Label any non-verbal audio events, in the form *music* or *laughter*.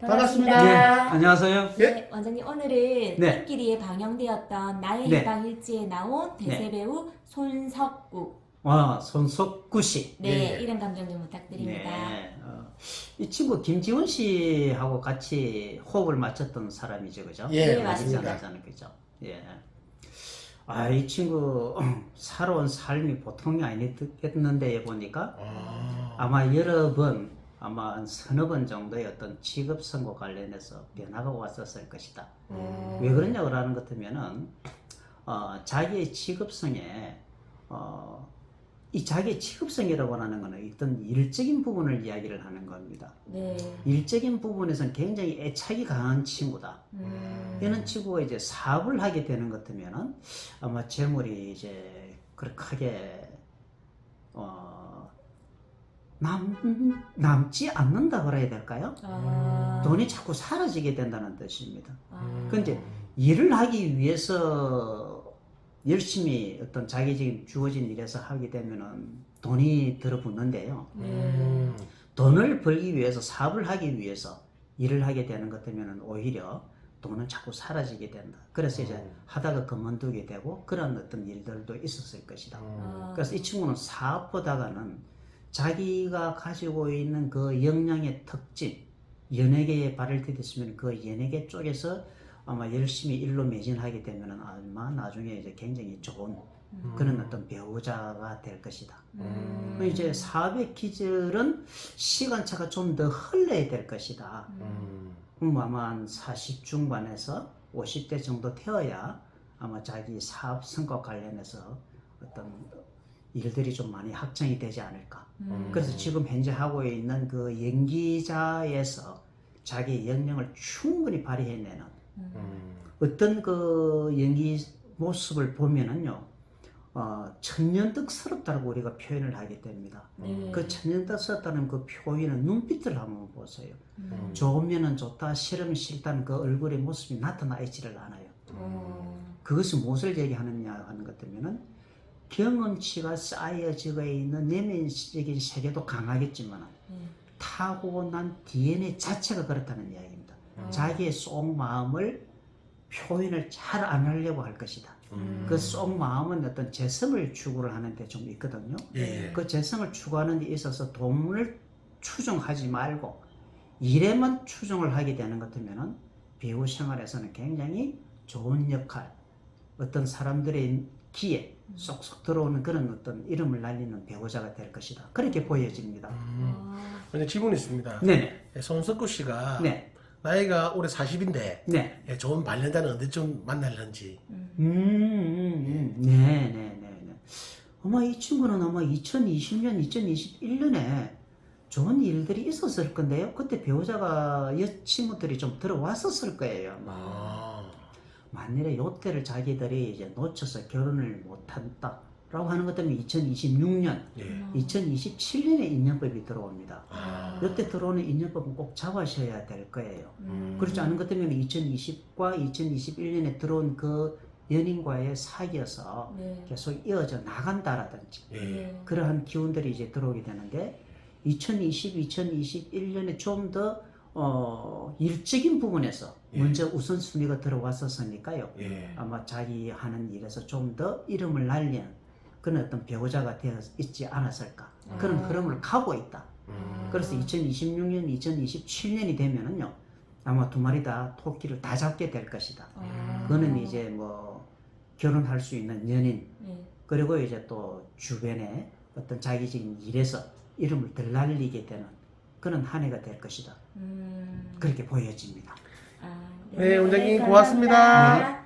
반갑습니다. 네, 안녕하세요. 예? 네, 원장님 오늘은 네. 일끼리에 방영되었던 나의 네. 일지에 나온 대세 네. 배우 손석구 와, 손석구 씨. 네 네. 이름 감정 좀 부탁드립니다. 네. 어, 이 친구 김지원 씨하고 같이 호흡을 맞췄던 사람이죠, 그죠? 예, 네, 맞습니다. 그죠? 예. 아, 이 친구 *clears throat* 살아온 삶이 보통이 아니었는데 보니까 아, 아마 여러 번, 아마 한 서너 번 정도의 어떤 직업 선고 관련해서 변화가 왔었을 것이다. 음. 왜 그러냐고 하는 것 같으면은 어, 자기의 직업성에 어, 이 자기의 직업성이라고 하는 것은 어떤 일적인 부분을 이야기를 하는 겁니다. 네. 일적인 부분에서는 굉장히 애착이 강한 친구다. 음. 이런 친구가 이제 사업을 하게 되는 것 같으면은 아마 재물이 이제 그렇게 크게 어, 남, 남지 않는다 그래야 될까요? 아. 돈이 자꾸 사라지게 된다는 뜻입니다. 아. 근데 일을 하기 위해서 열심히 어떤 자기 지금 주어진 일에서 하게 되면은 돈이 들어붙는데요. 네. 음. 돈을 벌기 위해서 사업을 하기 위해서 일을 하게 되는 것 되면은 오히려 돈은 자꾸 사라지게 된다. 그래서 이제 음. 하다가 그만두게 되고 그런 어떤 일들도 있었을 것이다. 음. 아. 그래서 이 친구는 사업보다가는 자기가 가지고 있는 그 역량의 특징, 연예계에 발을 디뎠으면 그 연예계 쪽에서 아마 열심히 일로 매진하게 되면은 아마 나중에 이제 굉장히 좋은 그런 어떤 배우자가 될 것이다. 음. 그 이제 사업의 기절은 시간차가 좀 더 흘러야 될 것이다. 음. 그럼 아마 한 40 중반에서 50대 정도 되어야 아마 자기 사업 성과 관련해서 어떤 일들이 좀 많이 확정이 되지 않을까. 음. 그래서 지금 현재 하고 있는 그 연기자에서 자기 역량을 충분히 발휘해내는 음. 어떤 그 연기 모습을 보면은요, 어, 천년덕스럽다고 우리가 표현을 하게 됩니다. 네. 그 천년덕스럽다는 그 표현은 눈빛을 한번 보세요. 음. 좋으면 좋다, 싫으면 싫다는 그 얼굴의 모습이 나타나 있지를 않아요. 어. 그것은 무엇을 얘기하느냐 하는 것 때문에는 경험치가 쌓여지고 있는 내면적인 세계도 강하겠지만 네. 타고난 DNA 자체가 그렇다는 이야기입니다. 음. 자기의 속 마음을 표현을 잘 안 하려고 할 것이다. 음. 그 속 마음은 어떤 재성을 추구를 하는데 좀 있거든요. 예. 그 재성을 추구하는 데 있어서 돈을 추종하지 말고 일에만 추종을 하게 되는 것 같으면은 배우 생활에서는 굉장히 좋은 역할, 어떤 사람들의 귀에 쏙쏙 들어오는 그런 어떤 이름을 날리는 배우자가 될 것이다. 그렇게 보여집니다. 음. 아. 근데 질문이 있습니다. 예, 손석구 씨가 네. 나이가 올해 40인데 네. 예, 좋은 반려자는 언제쯤 만날런지. 음. 음, 음, 음. 네, 네, 네, 네. 아마 이 친구는 아마 2020년, 2021년에 좋은 일들이 있었을 건데요. 그때 배우자가 여 친구들이 좀 들어왔었을 거예요. 아마. 아. 만일에 요때를 자기들이 이제 놓쳐서 결혼을 못한다 라고 하는 것 때문에 2026년, 예. 2027년에 인연법이 들어옵니다. 아. 요때 들어오는 인연법은 꼭 잡으셔야 될 거예요. 음. 그렇지 않은 것 때문에 2020과 2021년에 들어온 그 연인과의 사귀어서 네. 계속 이어져 나간다라든지 예. 네. 그러한 기운들이 이제 들어오게 되는데 2020, 2021년에 좀더 어, 일적인 부분에서 예. 먼저 우선순위가 들어왔었으니까요. 예. 아마 자기 하는 일에서 좀 더 이름을 날리는 그런 어떤 배우자가 되어 있지 않았을까 그런 아. 흐름을 가고 있다. 음. 그래서 2026년, 2027년이 되면은요 아마 두 마리 다 토끼를 다 잡게 될 것이다. 아. 그거는 이제 뭐 결혼할 수 있는 연인 네. 그리고 이제 또 주변에 어떤 자기 지금 일에서 이름을 덜 날리게 되는 그런 한 해가 될 것이다. 음. 그렇게 보여집니다. 아, 네, 원장님 감사합니다. 고맙습니다. 네.